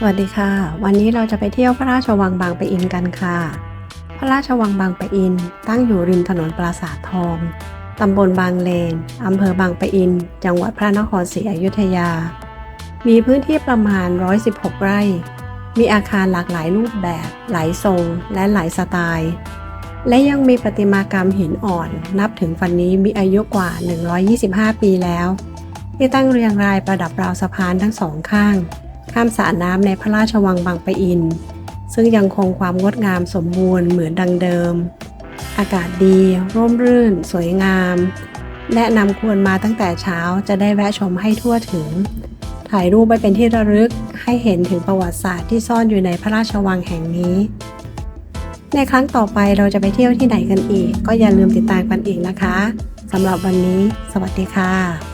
สวัสดีค่ะ วันนี้เราจะไปเที่ยวพระราชวังบางปะอินกันค่ะ พระราชวังบางปะอิน ตั้งอยู่ริมถนนปราสาททอง ตำบลบางเลน อำเภอบางปะอิน จังหวัดพระนครศรีอยุธยา มีพื้นที่ประมาณ 116 ไร่ มีอาคารหลากหลายรูปแบบ หลายทรง และหลายสไตล์ และยังมีประติมากรรมหินอ่อน นับถึงวันนี้มีอายุกว่า 125 ปีแล้ว ที่ตั้งเรียงรายประดับราวสะพานทั้งสองข้าง ข้ามสระน้ำในพระราชวังบางปะอิน ซึ่งยังคงความงดงามสมบูรณ์เหมือนดังเดิม อากาศดี ร่มรื่น สวยงาม แนะนำควรมาตั้งแต่เช้าจะได้แวะชมให้ทั่วถึง ถ่ายรูปไว้เป็นที่ระลึกให้เห็นถึงประวัติศาสตร์ที่ซ่อนอยู่ในพระราชวังแห่งนี้ ในครั้งต่อไปเราจะไปเที่ยวที่ไหนกันอีก ก็อย่าลืมติดตามกันอีกนะคะสำหรับวันนี้ สวัสดีค่ะ